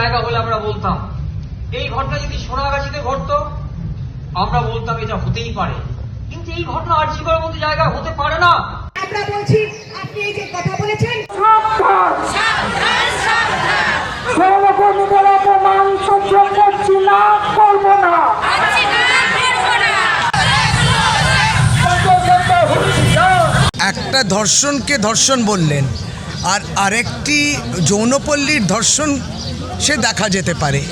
জায়গা হলে আমরা বলতাম। এই ঘটনা যদি সোনাগাছিতে ঘটতো আমরা বলতাম এটা হতেই পারে। কিন্তু এই ঘটনা আর্জিকর মতো জায়গা হতে পারে না। আমরা বলছি আপনি এই যে কথা বলেছেন অপমান সহ্য করছি না করব না একটা ধর্ষণকে ধর্ষণ বললেন আর আরেকটি যৌনপল্লীর ধর্ষণ সে দেখা যেতে পারে।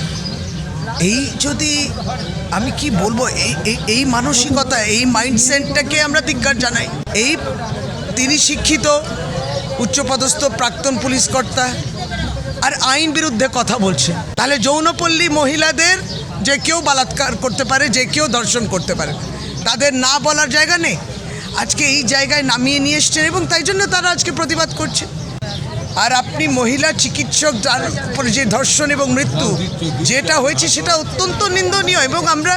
এই যদি আমি কি বলব, এই, এই- মানসিকতা, এই মাইন্ডসেটটাকে আমরা ধিক্কার জানাই। এই তিনি শিক্ষিত, উচ্চপদস্থ, প্রাক্তন পুলিশ কর্তা, আর আইন বিরুদ্ধে কথা বলছে। তাহলে যৌনপল্লী মহিলাদের যে কেউ বালাৎকার করতে পারে, যে কেউ দর্শন করতে পারে। তাদের না বলার জায়গা নেই। আজকে এই জায়গায় নামিয়ে নিয়ে এসছেন এবং তাই জন্য তারা আজকে প্রতিবাদ করছে। আর আপনি মহিলা চিকিৎসক যার উপরে যে ধর্ষণ এবং মৃত্যু যেটা হয়েছে সেটা অত্যন্ত নিন্দনীয় এবং আমরা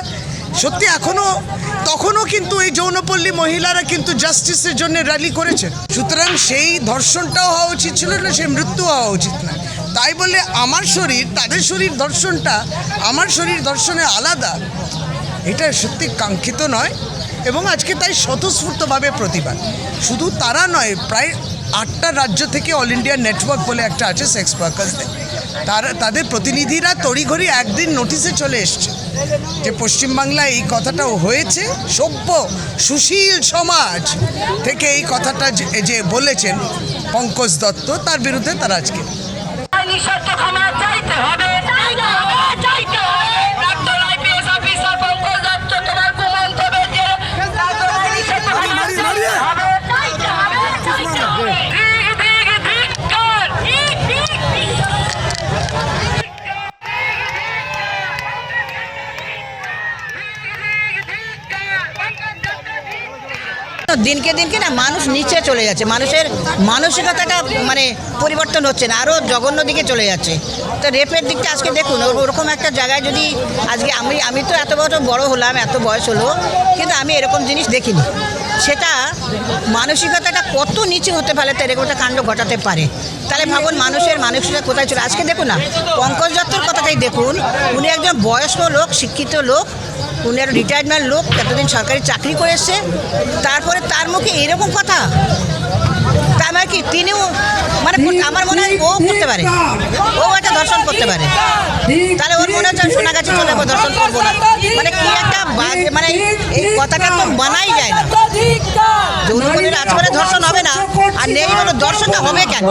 সত্যি এখনও তখনও কিন্তু এই যৌনপল্লী মহিলারা কিন্তু জাস্টিসের জন্য র্যালি করেছেন। সুতরাং সেই ধর্ষণটাও হওয়া উচিত ছিল না, সেই মৃত্যু হওয়া উচিত না। তাই বলে আমার শরীর, তাদের শরীর ধর্ষণটা, আমার শরীর ধর্ষণে আলাদা, এটা সত্যি কাঙ্ক্ষিত নয় এবং আজকে তাই স্বতঃস্ফূর্তভাবে প্রতিবাদ। শুধু তারা নয়, প্রায় আটটা রাজ্য থেকে অল ইন্ডিয়া নেটওয়ার্ক বলে একটা আছে সেক্স ওয়ার্কার্সদের তারা, তাদের প্রতিনিধিরা তড়িঘড়ি একদিন নোটিশে চলে এসছে যে পশ্চিমবাংলায় এই কথাটাও হয়েছে। সভ্য, সুশীল সমাজ থেকে এই কথাটা যে- বলেছেন পঙ্কজ দত্ত, তার বিরুদ্ধে তারা আজকে দিনকে দিনকে না মানুষ নিচে চলে যাচ্ছে। মানুষের মানসিকতাটা মানে পরিবর্তন হচ্ছে না আরও জঘন্য দিকে চলে যাচ্ছে। তো রেপের দিকটা আজকে দেখুন ওরকম একটা জায়গায় যদি আজকে আমি আমি তো এত বছর বড় হলাম, এত বয়স হলো, কিন্তু আমি এরকম জিনিস দেখিনি। সেটা মানসিকতাটা কত নিচে হতে পারে তার একটা কাণ্ড ঘটাতে পারে। তাহলে ভাবুন মানুষের মানসিকতা কোথায় ছিল আজকে দেখুন না, পঙ্কজ দত্তর কথাটাই দেখুন, উনি একজন বয়স্ক লোক, শিক্ষিত লোক, উনি একটা রিটায়ারমেন্ট লোক, এতদিন সরকারি চাকরি করে তারপরে তার মুখে এরকম কথা? তার মানে কি? তিনিও মানে আমার মনে হয় ও করতে পারে। ও একটা দর্শন করতে পারে। তাহলে ওর মনে হচ্ছে সোনাগাছি চলে দর্শন করব না। মানে কি একটা মানে কথাটা তো মানাই যায় না। যৌনপল্লীর আজকালে ধর্ষণ হবে না আর নেই হলো দর্শনটা হবে কেন?